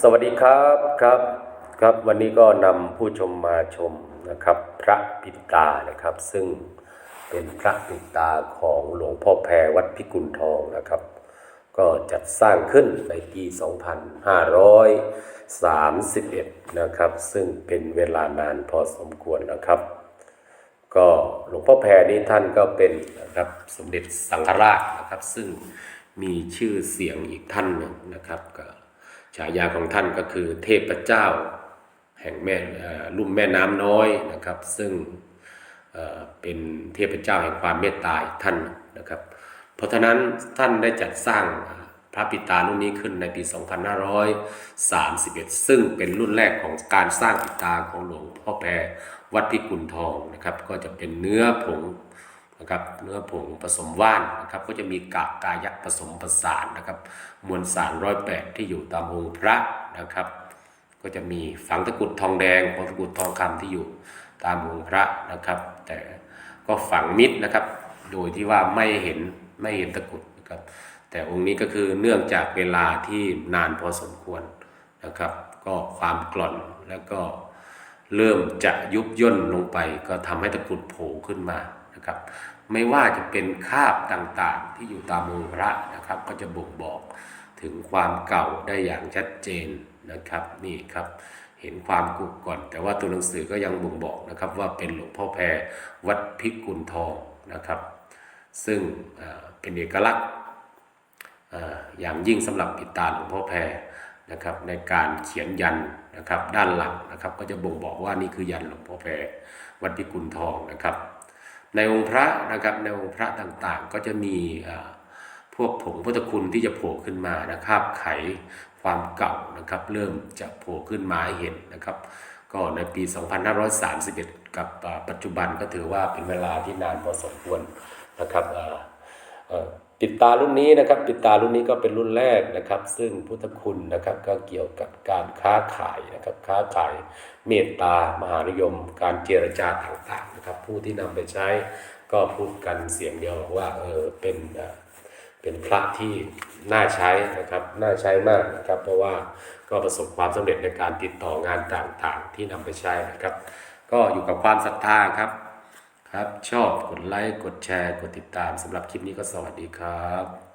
สวัสดีครับครับครับวันนี้ก็นำผู้ชมมาชมนะครับ พระปิตานะครับ ซึ่งเป็นพระปิตาของหลวงพ่อแพรวัดพิกุลทองนะครับ ก็จัดสร้างขึ้นในปี 2531 นะครับ ซึ่งเป็นเวลานานพอสมควรนะครับ ก็หลวงพ่อแพรนี้ท่านก็เป็นนะครับสมเด็จสังฆราชนะครับ ซึ่งมีชื่อเสียงอีกท่านหนึ่งนะครับก็ ฉายาของท่านก็คือเทพเจ้า แห่งแม่ลุ่มแม่น้ำน้อยนะครับ ซึ่งเป็นเทพเจ้าแห่งความเมตตาท่านหนึ่งนะครับ เพราะฉะนั้นท่านได้จัดสร้างพระปิตารุ่นนี้ขึ้นในปี 2531 ซึ่งเป็นรุ่นแรกของการสร้างปิตาของหลวงพ่อแพรวัดพิกุลทองนะครับ ก็จะเป็นเนื้อผง นะครับเนื้อผงผสมว่านนะครับก็จะมีกากกายักผสมผสานนะครับมวลสารร้อยแปดที่อยู่ตามองค์พระนะครับ ก็จะมีฝังตะกุดทองแดงฝังตะกุดทองคำที่อยู่ตามองค์พระนะครับ แต่ก็ฝังมิดนะครับ โดยที่ว่าไม่เห็นไม่เห็นตะกุดนะครับ แต่องค์นี้ก็คือเนื่องจากเวลาที่นานพอสมควรนะครับ ก็ความกร่อนแล้วก็เริ่มจะยุบย่นลงไป ก็ทำให้ตะกุดโผล่ขึ้นมา นะครับ ไม่ว่าจะเป็นคาบต่างๆ ที่อยู่ตามองพระนะครับ ก็จะบ่งบอกถึงความเก่าได้อย่างชัดเจนนะครับนี่ครับเห็นความกุกก่อน แต่ว่าตัวหนังสือก็ยังบ่งบอกนะครับ ว่าเป็นหลวงพ่อแพรวัดพิกุลทองนะครับ ซึ่งเป็นเอกลักษณ์อย่างยิ่งสำหรับปิดตาหลวงพ่อแพรนะครับ ในการเขียนยันนะครับ ด้านหลังนะครับ ก็จะบ่งบอกว่านี่คือยันหลวงพ่อแพรวัดพิกุลทองนะครับ ในองค์พระนะครับในองค์พระต่างๆ ก็จะมีพวกผงพุทธคุณที่จะโผล่ขึ้นมานะครับไขความเก่านะครับเริ่มจะโผล่ขึ้นมาให้เห็นนะครับ ก็ในปี 2531 กับปัจจุบันก็ถือว่าเป็นเวลาที่นานพอสมควรนะครับ ปิดตารุ่นนี้นะครับ ปิดตารุ่นนี้ก็เป็นรุ่นแรกนะครับ ซึ่งพุทธคุณนะครับก็เกี่ยวกับการค้าขายนะครับ ค้าขายเมตตามหานิยม การเจรจาต่างๆนะครับ ผู้ที่นำไปใช้ก็พูดกันเสียงเดียวว่าเออเป็นเป็นพระที่น่าใช้นะครับน่าใช้มากนะครับ เพราะว่าก็ประสบความสำเร็จในการติดต่องานต่างๆ ที่นำไปใช้นะครับ ก็อยู่กับความศรัทธาครับ ครับ ชอบกดไลค์ กดแชร์ กดติดตามสำหรับคลิปนี้ก็สวัสดีครับ